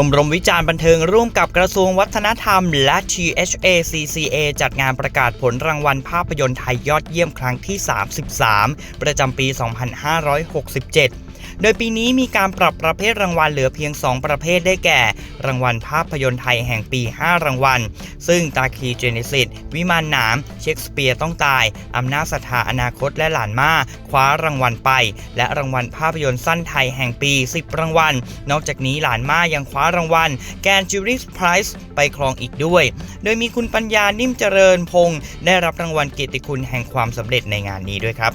ชมรมวิจารณ์บันเทิงร่วมกับกระทรวงวัฒนธรรม และ THACCA จัดงานประกาศผลรางวัลภาพยนตร์ไทยยอดเยี่ยมครั้งที่ 33 ประจำปี 2567 โดยปีนี้มีการปรับประเภทรางวัลเหลือเพียง 2 ประเภทได้แก่ รางวัลภาพยนตร์ไทยแห่งปี 5 รางวัล ซึ่งตาคีเจเนซิสวิมานหนาม เชคสเปียร์ต้องตาย อำนาจศรัทธาอนาคตและหลานมาคว้ารางวัลไป และรางวัลภาพยนตร์สั้นไทยแห่งปี 10 รางวัล นอกจากนี้หลานมายังคว้ารางวัล แกนจูริสไพรส์ไปครองอีกด้วย โดยมีคุณปัญญานิ่มเจริญพงศ์ได้รับรางวัลเกียรติคุณแห่งความสำเร็จในงานนี้ด้วยครับ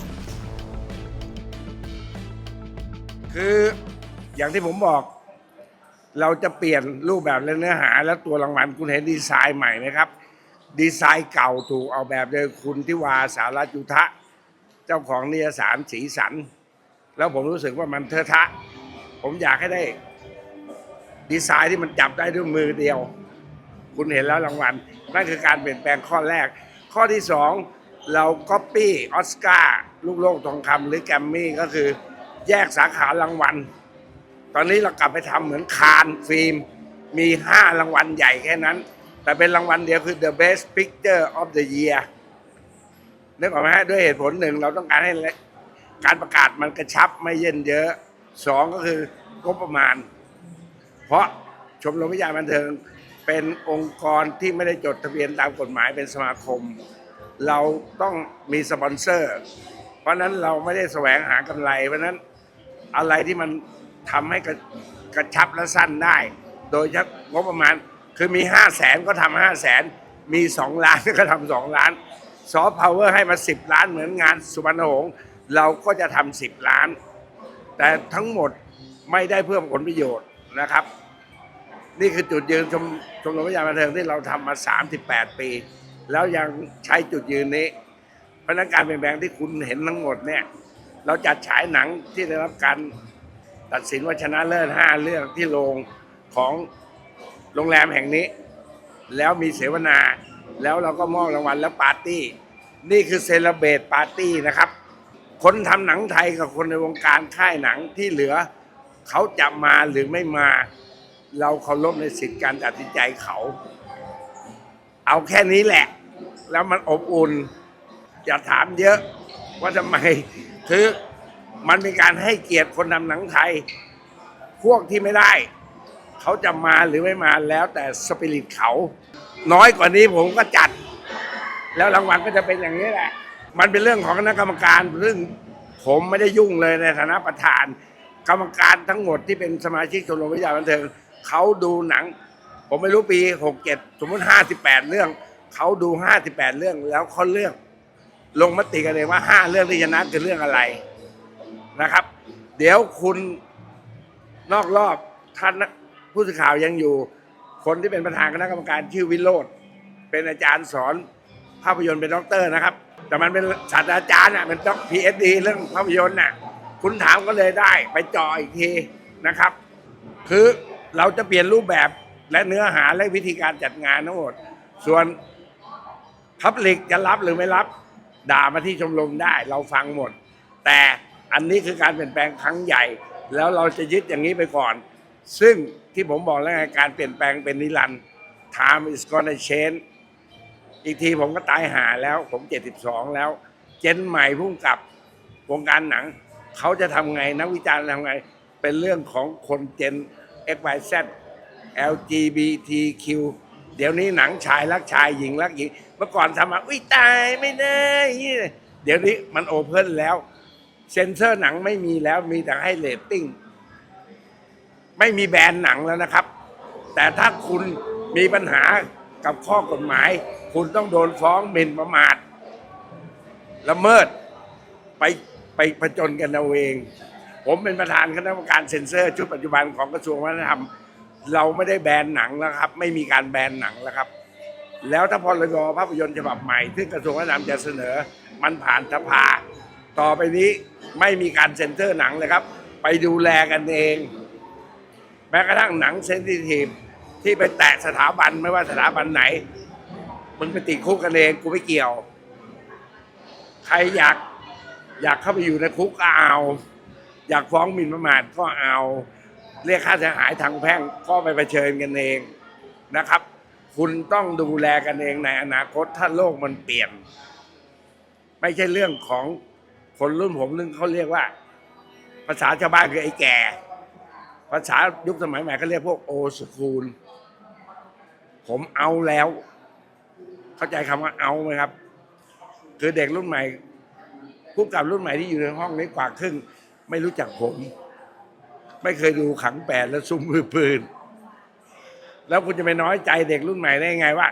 คืออย่างที่ผมบอก เราจะเปลี่ยนรูปแบบและเนื้อหา และตัวรางวัลคุณเห็นดีไซน์ใหม่ไหมครับ ดีไซน์เก่าถูกเอาแบบโดยคุณทิวาสารจุทะ เจ้าของนิยสารสีสัน แล้วผมรู้สึกว่ามันเทอะทะ ผมอยากให้ได้ ดีไซน์ที่มันจับได้ด้วยมือเดียว คุณเห็นแล้วรางวัลนั่นคือการเปลี่ยนแปลงข้อแรก ข้อที่สองเราก๊อปปี้ออสการ์ลูกโลกทองคำหรือแกรมมี่ก็คือ แยกสาขารางวัล ตอนนี้เรากลับไปทำเหมือนคานฟิล์ม มีห้ารางวัลใหญ่แค่นั้น แต่เป็นรางวัลเดียวคือ the best picture of the year นึกออกไหมฮะด้วยเหตุผลหนึ่งเราต้องการให้การประกาศมันกระชับไม่เย็นเยอะสองก็คืองบประมาณ เพราะชมรมวิทยาบันเทิงเป็นองค์กรที่ไม่ได้จดทะเบียนตามกฎหมายเป็นสมาคม เราต้องมีสปอนเซอร์ เพราะนั้นเราไม่ได้แสวงหากำไร เพราะนั้น อะไรที่มันทำให้กระชับและสั้นได้ โดยเฉพาะงบประมาณคือมีห้าแสนก็ทำห้าแสนมีสองล้านก็ทำสองล้านซอฟต์พาวเวอร์ให้มาสิบล้านเหมือนงานสุวรรณหงษ์เราก็จะทำสิบล้าน แต่ทั้งหมดไม่ได้เพื่อผลประโยชน์นะครับ นี่คือจุดยืนชมชมรมวิทยาบันเทิงที่เราทำมา 38 ปี แล้วยังใช้จุดยืนนี้ เพราะนั้นการเปลี่ยนแปลงที่คุณเห็นทั้งหมดเนี่ย เราจัดฉายหนังที่ได้รับการตัดสินว่าชนะเลิศ5เรื่องที่โรงของโรงแรมแห่งนี้ แล้วมีเสวนา แล้วเราก็มอบรางวัลและปาร์ตี้ นี่คือเซเลเบตปาร์ตี้นะครับ คนทำหนังไทยกับคนในวงการค่ายหนังที่เหลือ เขาจะมาหรือไม่มา เราเคารพในสิทธิการตัดสินใจเขา เอาแค่นี้แหละ แล้วมันอบอุ่น อย่าถามเยอะว่าทำไม คือมันเป็นการให้เกียรติคนทำหนังไทย พวกที่ไม่ได้ เขาจะมาหรือไม่มาแล้วแต่สปิริตเขา น้อยกว่านี้ผมก็จัด แล้วรางวัลก็จะเป็นอย่างนี้แหละ มันเป็นเรื่องของคณะกรรมการซึ่งผมไม่ได้ยุ่งเลยในฐานะประธาน กรรมการทั้งหมดที่เป็นสมาชิกชมรมวิทยาบันเทิงเขาดูหนัง ผมไม่รู้ปีหกเจ็ดสมมติห้าสิบแปดเรื่อง เขาดูห้าสิบแปดเรื่องแล้วเขาเลือก ลงมติกันเองว่าห้าเรื่องที่ชนะคือเรื่องอะไรนะครับ เดี๋ยวคุณนอกรอบท่านผู้สื่อข่าวยังอยู่ คนที่เป็นประธานคณะกรรมการชื่อวิโรธเป็นอาจารย์สอนภาพยนตร์เป็นด็อกเตอร์นะครับ แต่มันเป็นศาสตราจารย์อะเป็นด็อกพีเอสดีเรื่องภาพยนตร์น่ะคุณถามก็เลยได้ไปเจออีกทีนะครับ คือเราจะเปลี่ยนรูปแบบและเนื้อหาและวิธีการจัดงานทั้งหมดส่วนพับลิกจะรับหรือไม่รับ ด่ามาที่ชมรมได้ เราฟังหมด แต่อันนี้คือการเปลี่ยนแปลงครั้งใหญ่ แล้วเราจะยึดอย่างนี้ไปก่อน ซึ่งที่ผมบอกแล้วไงการเปลี่ยนแปลงเป็นนิรันดร์ time is gonna change อีกทีผมก็ตายหาแล้วผม 72 แล้ว เจนใหม่พุ่งกับวงการหนัง เขาจะทำไงนักวิจารณ์ทำไง เป็นเรื่องของคนเจน X Y Z LGBTQ เดี๋ยวนี้หนังชายรักชายหญิงรักหญิง เมื่อก่อนทำมาอุ้ยตายไม่ได้เดี๋ยวนี้มันโอเพ่นแล้วเซนเซอร์หนังไม่มีแล้วมีแต่ให้เรตติ้งไม่มีแบรนด์หนังแล้วนะครับ แต่ถ้าคุณมีปัญหากับข้อกฎหมาย คุณต้องโดนฟ้องหมิ่นประมาทละเมิดไปไปผจญกันเอาเอง ผมเป็นประธานคณะกรรมการเซ็นเซอร์ ชุดปัจจุบันของกระทรวงวัฒนธรรม เราไม่ได้แบนหนังแล้วครับ ไม่มีการแบนหนังแล้วครับ แล้วถ้าพรบภาพยนตร์ฉบับใหม่ ซึ่งกระทรวงวัฒนธรรมจะเสนอมันผ่านสภา ต่อไปนี้ไม่มีการเซ็นเซอร์หนังเลยครับ ไปดูแลกันเอง แม้กระทั่งหนังเซนซิทีฟที่ไปแตะสถาบันไม่ว่าสถาบันไหนมึงไปติดคุกกันเองกูไม่เกี่ยว ใครอยากอยากเข้าไปอยู่ในคุกก็เอา อยากฟ้องหมิ่นประมาทก็เอา เรียกค่าเสียหายทางแพ่งก็ไปเผชิญกันเองนะครับ คุณต้องดูแลกันเองในอนาคตถ้าโลกมันเปลี่ยน ไม่ใช่เรื่องของคนรุ่นผมนึงเขาเรียกว่า ภาษาชาวบ้านคือไอ้แก่ ภาษายุคสมัยใหม่เขาเรียกพวกโอสคูล ผมเอาแล้ว เข้าใจคำว่าเอาไหมครับ คือเด็กรุ่นใหม่ผู้กำกับรุ่นใหม่ที่อยู่ในห้องนี้กว่าครึ่ง ไม่รู้จักผม ไม่เคยดูขังแปดและซุ้มมือปืน แล้วคุณจะไปน้อยใจเด็กรุ่นใหม่ได้ไงว่า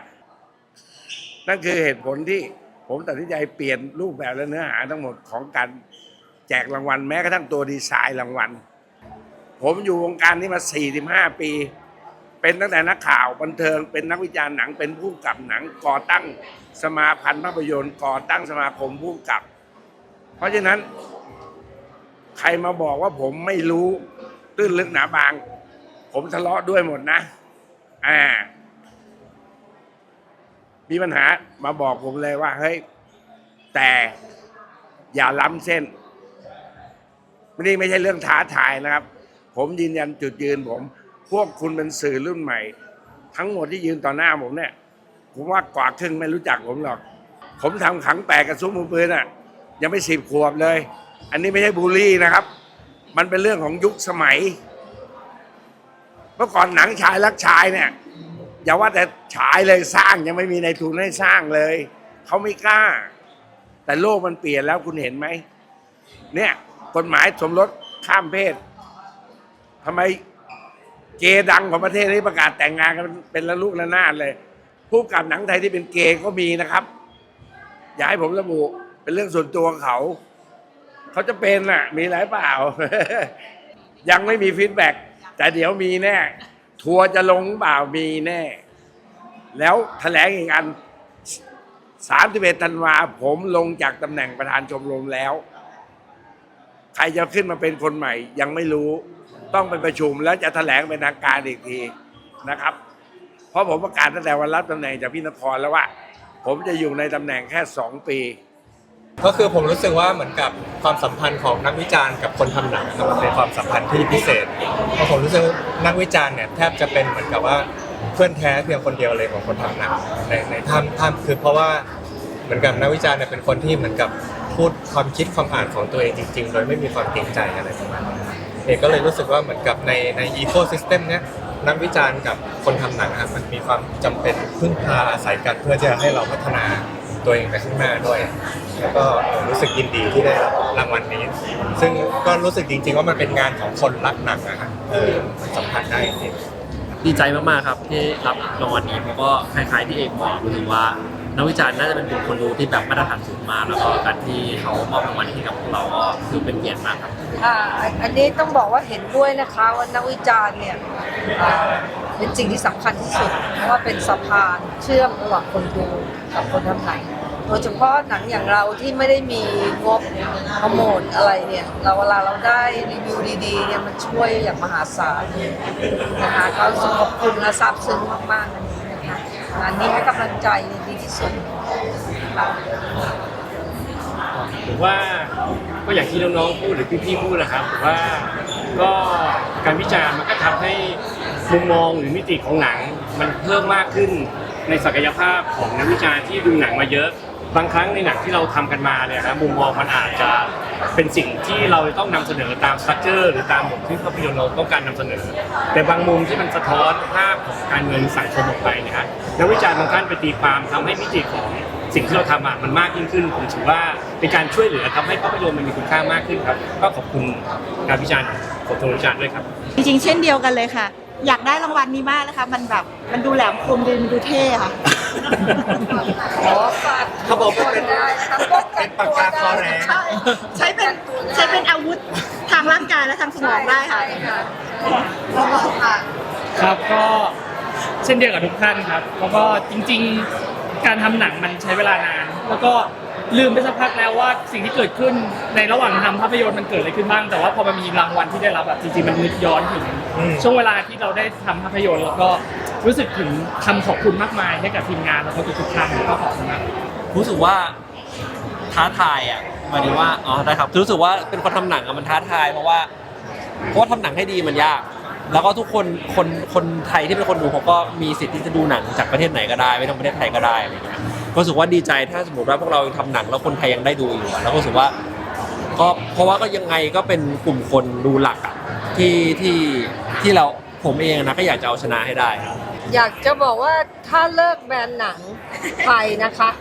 นั่นคือเหตุผลที่ผมตัดสินใจเปลี่ยนรูปแบบและเนื้อหาทั้งหมดของการแจกรางวัลแม้กระทั่งตัวดีไซน์รางวัล ผมอยู่วงการนี้มา 45 ปี เป็นตั้งแต่นักข่าวบันเทิง เป็นนักวิจารณ์หนัง เป็นผู้กับหนัง ก่อตั้งสมาพันธ์ภาพยนตร์ ก่อตั้งสมาคมผู้กับ เพราะฉะนั้น ใครมาบอกว่าผมไม่รู้ ตื้นลึกหนาบาง ผมทะเลาะด้วยหมดนะ อ่า มีปัญหามาบอกผมเลยว่า เฮ้ย แต่อย่าล้ำเส้นนี่ไม่ใช่เรื่องท้าทายนะครับ ผมยืนยันจุดยืนผม พวกคุณเป็นสื่อรุ่นใหม่ ทั้งหมดที่ยืนต่อหน้าผมเนี่ย ผมว่ากว่าครึ่งไม่รู้จักผมหรอก ผมทำขังแปกกับซุ้มมือปืนอะ ยังไม่สิบขวบเลย อันนี้ไม่ใช่บูลลี่นะครับ มันเป็นเรื่องของยุคสมัย เมื่อก่อนหนังชายรักชายเนี่ย อย่าว่าแต่ฉายเลยสร้างยังไม่มีในทุนให้สร้างเลย เขาไม่กล้า แต่โลกมันเปลี่ยนแล้วคุณเห็นไหม เนี่ยกฎหมายสมรสข้ามเพศทำไมเกย์ดังของประเทศนี้ประกาศแต่งงานกันเป็นละลูกละนาดเลย ผู้กับหนังไทยที่เป็นเกย์ก็มีนะครับ อย่าให้ผมระบุเป็นเรื่องส่วนตัวเขา เขาจะเป็นน่ะ มีอะไรเปล่า ยังไม่มีฟีดแบ็กแต่เดี๋ยวมีแน่ ทัวร์จะลงเปล่ามีแน่ แล้วแถลงอีกอัน31ธันวาผมลงจากตำแหน่งประธานชมรมแล้ว ใครจะขึ้นมาเป็นคนใหม่ ยังไม่รู้ ต้องไปประชุมแล้วจะแถลงเป็นทางการอีกทีนะครับ เพราะผมประกาศตั้งแต่วันรับตำแหน่งจากพี่นครแล้วว่า ผมจะอยู่ในตำแหน่งแค่สองปี ก็คือผมรู้สึกว่าเหมือนกับความสัมพันธ์ของนักวิจารณ์กับคนทำหนังครับมันเป็นความสัมพันธ์ที่พิเศษเพราะผมรู้สึกนักวิจารณ์เนี่ยแทบจะเป็นเหมือนกับว่าเพื่อนแท้เพียงคนเดียวเลยของคนทำหนังในในท่ามท่ามคือเพราะว่าเหมือนกับนักวิจารณ์เนี่ยเป็นคนที่เหมือนกับพูดความคิดความอ่านของตัวเองจริงๆ โดยไม่มีความเกรงใจอะไรประมาณนี้เอกก็เลยรู้สึกว่าเหมือนกับในในอีโคซิสเต็มเนี้ยนักวิจารณ์กับคนทำหนังอะมันมีความจำเป็นพึ่งพาอาศัยกันเพื่อจะให้เราพัฒนา ตัวเองไปข้างหน้าด้วย แล้วก็รู้สึกยินดีที่ได้รับรางวัลนี้ ซึ่งก็รู้สึกจริง ๆ ว่ามันเป็นงานของคนรักหนังนะครับเออมันสัมผัสได้จริงดีใจมากๆครับที่รับรางวัลนี้เพราะก็คล้ายๆที่เอกบอกรู้สึกว่านักวิจารณ์น่าจะเป็นกลุ่มคนดูที่แบบมาตรฐานสูงมากแล้วก็การที่เขามอบรางวัลให้กับพวกเราก็คือเป็นเกียรติมากครับอ่าอันนี้ต้องบอกว่าเห็นด้วยนะคะว่านักวิจารณ์เนี่ยอ่า เป็นสิ่งที่สำคัญที่สุด เพราะว่าเป็นสะพานเชื่อมระหว่างคนดูกับคนทำหนังโดยเฉพาะหนังอย่างเราที่ไม่ได้มีงบโปรโมทอะไรเนี่ย เราเวลาเราได้รีวิวดีๆเนี่ยมันช่วยอย่างมหาศาลนะคะก็รู้สึกขอบคุณและซาบซึ้งมากๆอันนี้นะคะงานนี้ให้กำลังใจดีที่สุดค่ะผมว่าก็อย่างที่น้องๆพูดหรือพี่ๆพูดแหละครับผมว่าก็การวิจารณ์มันก็ทำให้ มุมมองหรือมิติของหนัง มันเพิ่มมากขึ้นในศักยภาพของนักวิจารณ์ที่ดูหนังมาเยอะ บางครั้งในหนังที่เราทำกันมาเนี่ยนะมุมมองมันอาจจะเป็นสิ่งที่เราต้องนำเสนอตามสตัคเจอร์หรือตามบทที่ภาพยนตร์เราต้องการนำเสนอ แต่บางมุมที่มันสะท้อนภาพของการเมืองสังคมออกไปเนะฮะนักวิจารณ์บางท่านไปตีความทำให้มิติของสิ่งที่เราทำอะมันมากยิ่งขึ้นผมถือว่าเป็นการช่วยเหลือทำให้ภาพยนตร์มันมีคุณค่ามากขึ้นครับ ก็ขอบคุณการวิจารณ์ของตัววิจารณ์ด้วยครับ จริงๆ เช่นเดียวกันเลยค่ะ อยากได้รางวัลนี้มากเลยค่ะมันแบบมันดูแหลมคมดีมันดูเท่ค่ะ ขอฝากเขาบอกว่าเป็นได้นะคะป้องกันเป็นปากกาคอแรงใช่ ใช้เป็นใช้เป็นอาวุธทางร่างกายและทางสมองได้ค่ะ ใช่ค่ะแล้วก็ค่ะครับก็เช่นเดียวกับทุกท่านครับ แล้วก็จริงๆ การทำหนังมันใช้เวลานาน แล้วก็ ลืมไปสักพักแล้วว่าสิ่งที่เกิดขึ้นในระหว่างทำภาพยนตร์มันเกิดอะไรขึ้นบ้าง แต่ว่าพอมันมีรางวัลที่ได้รับแบบจริงๆมันนึกย้อนถึง อืม ช่วงเวลาที่เราได้ทำภาพยนตร์แล้วก็รู้สึกถึงคำขอบคุณมากมายให้กับทีมงานแล้วก็ทุกๆท่านก็ขอบคุณมาก รู้สึกว่าท้าทายอะหมายถึงว่าอ๋อได้ครับรู้สึกว่าเป็นคนทำหนังอะมันท้าทายเพราะว่าเพราะว่าทำหนังให้ดีมันยาก แล้วก็ทุกคนคนคนไทยที่เป็นคนดูเขาก็มีสิทธิ์ที่จะดูหนังจากประเทศไหนก็ได้ ไม่ต้องประเทศไทยก็ได้อะไรเงี้ย ก็รู้สึกว่าดีใจถ้าสมมติว่าพวกเรายังทำหนังแล้วคนไทยยังได้ดูอยู่อะแล้วก็รู้สึกว่าก็เพราะว่าก็ยังไงก็เป็นกลุ่มคนดูหลักอะที่ที่ที่เราผมเองนะก็อยากจะเอาชนะให้ได้ อยากจะบอกว่าถ้าเลิกแบนหนังไทยนะคะ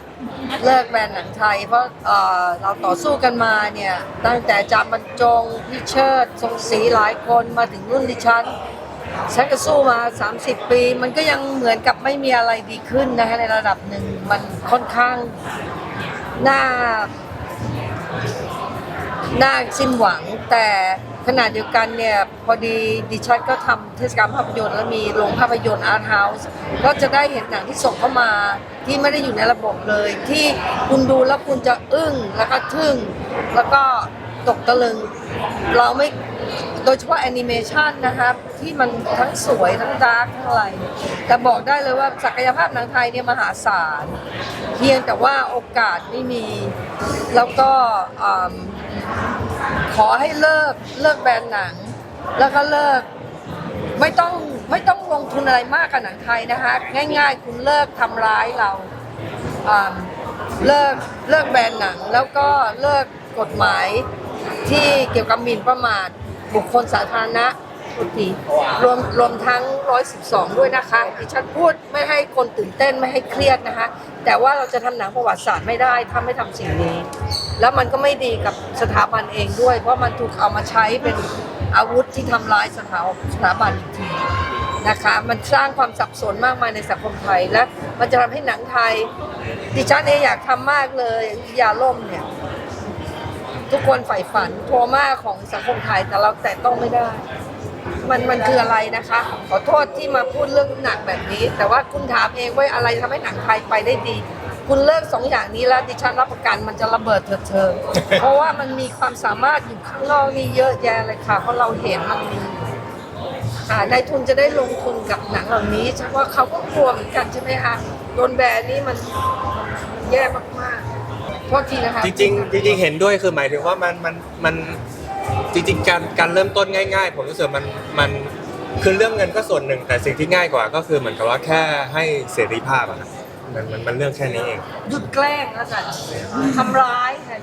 เลิกแบนหนังไทย เพราะเอ่อเราต่อสู้กันมาเนี่ยตั้งแต่จามบรรจงพี่เชิดทรงศรีหลายคนมาถึงรุ่นดิฉันฉันก็สู้มา 30 ปี มันก็ยังเหมือนกับไม่มีอะไรดีขึ้นนะคะในระดับหนึ่ง มันค่อนข้างน่าน่าสิ้นหวัง แต่ขณะเดียวกันเนี่ยพอดีดิฉันก็ทำเทศกาลภาพยนตร์แล้วมีโรงภาพยนตร์อาร์ตเฮาส์ก็จะได้เห็นหนังที่ส่งเข้ามาที่ไม่ได้อยู่ในระบบเลย ที่คุณดูแล้วคุณจะอึ้งแล้วก็ทึ่ง แล้วก็ตกตะลึง เราไม่ โดยเฉพาะแอนิเมชันนะครับ ที่มันทั้งสวยทั้งดาร์กทั้งอะไร แต่บอกได้เลยว่าศักยภาพหนังไทยเนี่ยมหาศาล เพียงแต่ว่าโอกาสไม่มี แล้วก็ขอให้เลิกเลิกแบนหนัง แล้วก็เลิกไม่ต้องไม่ต้องลงทุนอะไรมากกับหนังไทยนะคะง่ายๆ คุณเลิกทำร้ายเราอ่าเลิกเลิกแบนหนัง แล้วก็เลิกกฎหมายที่เกี่ยวกับหมิ่นประมาท บุคคลสาธารณะทุกทีรวมรวมทั้ง 112 ด้วยนะคะดิฉันพูดไม่ให้คนตื่นเต้นไม่ให้เครียดนะคะ แต่ว่าเราจะทำหนังประวัติศาสตร์ไม่ได้ถ้าไม่ทำสิ่งนี้ แล้วมันก็ไม่ดีกับสถาบันเองด้วย เพราะมันถูกเอามาใช้เป็นอาวุธที่ทำร้ายสถาสถาบันอีกทีนะคะมันสร้างความสับสนมากมายในสังคมไทยและมันจะทำให้หนังไทย ดิฉันเองอยากทำมากเลยยาล่มเนี่ย ทุกคนใฝ่ฝันโทรมาของสังคมไทยแต่เราแต่ต้องไม่ได้ มันมันคืออะไรนะคะ ขอโทษที่มาพูดเรื่องหนักแบบนี้ แต่ว่าคุณถามเองว่าอะไรทำให้หนังไทยไปได้ดี คุณเลิกสองอย่างนี้แล้วดิฉันรับประกันมันจะระเบิดเถิดเทิงเพราะว่ามันมีความสามารถอยู่ข้างนอกนี่เยอะแยะเลยค่ะ เพราะเราเห็นมันมีอ่านายทุนจะได้ลงทุนกับหนังเหล่านี้ฉันว่าเขาก็กลัวเหมือนกันใช่ไหมคะโดนแบนนี่มันแย่มากๆ โทษทีนะคะจริงๆจริงๆเห็นด้วยคือหมายถึงว่ามันมันมันจริงๆการการเริ่มต้นง่าย ๆ ผมรู้สึกมันมันคือเรื่องเงินก็ส่วนหนึ่ง แต่สิ่งที่ง่ายกว่าก็คือเหมือนกับว่าแค่ให้เสรีภาพอะครับมันมันมันเรื่องแค่นี้เอง หยุดแกล้งแล้วกันทำร้ายค่ะ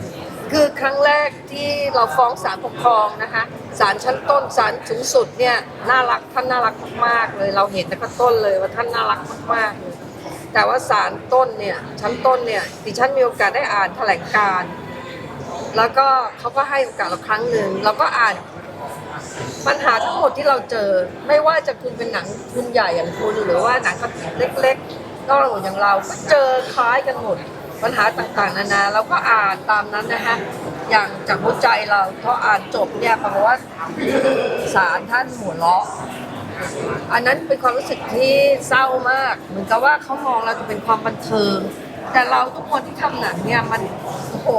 คือครั้งแรกที่เราฟ้องศาลปกครองนะคะศาลชั้นต้นศาลสูงสุดเนี่ยน่ารักท่านน่ารักมากๆเลย เราเห็นตั้งแต่ต้นเลยว่าท่านน่ารักมากๆเลย แต่ว่าศาลต้นเนี่ยชั้นต้นเนี่ยดิฉันมีโอกาสได้อ่านแถลงการ แล้วก็เขาก็ให้โอกาสเราครั้งหนึ่งเราก็อ่านปัญหาทั้งหมดที่เราเจอ ไม่ว่าจะคุณเป็นหนังทุนใหญ่อย่างคุณหรือว่าหนังเล็กๆนอกระบบอย่างเราก็เจอคล้ายกันหมด ปัญหาต่างๆ นานาเราก็อ่านตามนั้นนะคะอย่างจากหัวใจเราพออ่านจบเนี่ยปรากฏว่าศาลท่านหัวเราะ อันนั้นเป็นความรู้สึกที่เศร้ามาก เหมือนกับว่าเขามองเราจะเป็นความบันเทิง แต่เราทุกคนที่ทำหนังเนี่ยมันโอ้โห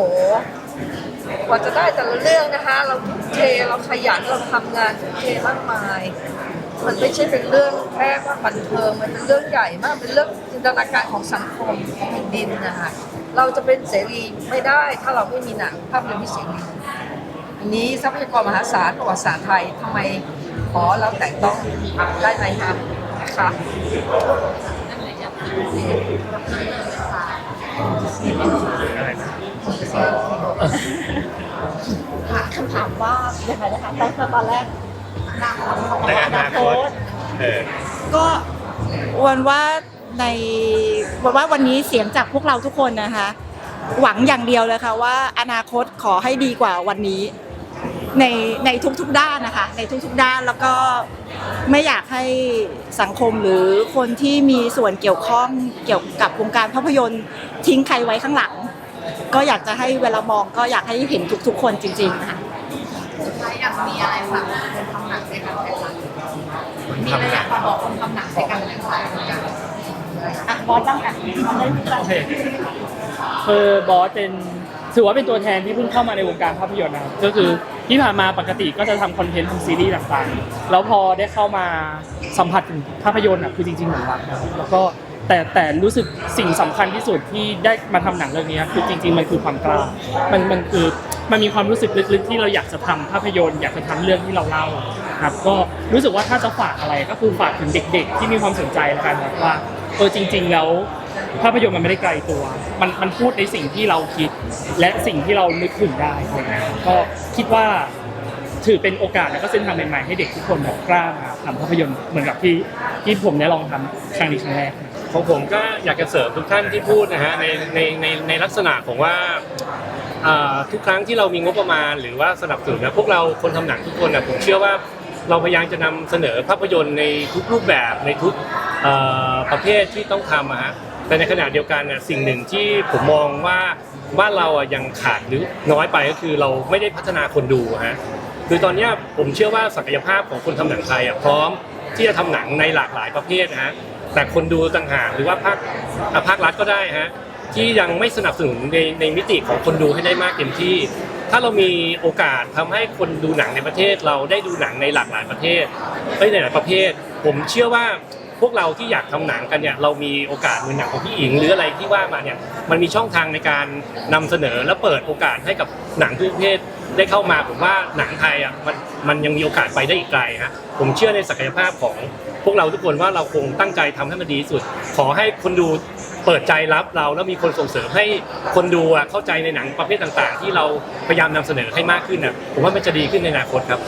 กว่าจะได้แต่ละเรื่องนะคะ เราทุ่มเทเราขยันเราทำงานทุ่มเทมากมาย มันไม่ใช่เป็นเรื่องแค่ว่าบันเทิงมันเป็นเรื่องใหญ่มากเป็นเรื่องจินตนาการของสังคมของแผ่นดินนะคะเราจะเป็นเสรีไม่ได้ถ้าเราไม่มีหนังภาพยนตร์ที่เสรีอันนี้ทรัพยากรมหาศาลประวัติศาสตร์ไทยทำไม ขอเราแต่ต้องได้ไหมคะนะคะคำถามว่ายังไงนะคะตั้งแต่ตอนแรกในอนาคตก็วันว่าในวันว่าวันนี้เสียงจากพวกเราทุกคนนะคะ หวังอย่างเดียวเลยค่ะว่าอนาคตขอให้ดีกว่าวันนี้ ในในทุกๆด้านนะคะ ในทุกๆด้านแล้วก็ไม่อยากให้สังคมหรือคนที่มีส่วนเกี่ยวข้องเกี่ยวกับวงการภาพยนตร์ทิ้งใครไว้ข้างหลัง ก็อยากจะให้เวลามองก็อยากให้เห็นทุกๆ คนจริงๆค่ะสุดท้ายอยากมีอะไรฝากคนทำหนังในการแข่งขันมีอะไรอยากบอกคนทำหนังในการแข่งขันเหมือนกันอะบอสบ้างค่ะเอาเลยโอเคคือบอสเป็นถือว่าเป็นตัวแทนที่เพิ่งเข้ามาในวงการภาพยนตร์นะครับก็คือ ที่ผ่านมาปกติก็จะทำคอนเทนต์ทำซีรีส์ต่างๆ แล้วพอได้เข้ามาสัมผัสถึงภาพยนตร์อะคือจริงๆเหมือนรักนะครับแล้วก็แต่แต่รู้สึกสิ่งสำคัญที่สุดที่ได้มาทำหนังเรื่องนี้คือจริง ๆ มันคือความกล้า มันมันคือมันมีความรู้สึกลึกๆ ที่เราอยากจะทำภาพยนตร์อยากจะทำเรื่องที่เราเล่าครับก็รู้สึกว่าถ้าจะฝากอะไรก็คือฝากถึงเด็ก ๆ ที่มีความสนใจแล้วกันว่าเออจริง ๆ แล้ว ภาพยนตร์มันไม่ได้ไกลตัว มันมันพูดในสิ่งที่เราคิด และสิ่งที่เรานึกถึงได้อะไรเงี้ยก็คิดว่าถือเป็นโอกาสและก็เส้นทางใหม่ๆให้เด็กทุกคนแบบกล้ามาทำภาพยนตร์เหมือนกับที่ที่ผมได้ลองทำครั้งนี้ครั้งแรก ของผมก็อยากจะเสริมทุกท่านที่พูดนะฮะในในในในลักษณะของว่าอ่าทุกครั้งที่เรามีงบประมาณ หรือว่าสนับสนุนนะพวกเราคนทำหนังทุกคนนะผมเชื่อว่าเราพยายามจะนำเสนอภาพยนตร์ในทุกรูปแบบในทุกเอ่อประเภทที่ต้องทำอะฮะ แต่ในขณะเดียวกันน่ะสิ่งหนึ่งที่ผมมองว่าบ้านเราอะยังขาดหรือน้อยไปก็คือเราไม่ได้พัฒนาคนดูฮะคือตอนนี้ผมเชื่อว่าศักยภาพของคนทำหนังไทยอะพร้อมที่จะทำหนังในหลากหลายประเภทนะฮะแต่คนดูต่างหากหรือว่าภาคภาครัฐก็ได้ฮะที่ยังไม่สนับสนุนในในมิติของคนดูให้ได้มากเต็มที่ ถ้าเรามีโอกาสทำให้คนดูหนังในประเทศ เราได้ดูหนังในหลากหลายประเทศในหลายประเภท ผมเชื่อว่า พวกเราที่อยากทำหนังกันเนี่ยเรามีโอกาสเหมือนหนังของพี่อิงหรืออะไรที่ว่ามาเนี่ยมันมีช่องทางในการนำเสนอและเปิดโอกาสให้กับหนังทุกประเภทได้เข้ามาผมว่าหนังไทยอะมันมันยังมีโอกาสไปได้อีกไกลฮะผมเชื่อในศักยภาพของพวกเราทุกคนว่าเราคงตั้งใจทำให้มันดีสุด ขอให้คนดูเปิดใจรับเราแล้วมีคนส่งเสริมให้คนดูอะเข้าใจในหนังประเภทต่าง ๆ ที่เราพยายามนำเสนอให้มากขึ้นอะผมว่ามันจะดีขึ้นในอนาคตครับ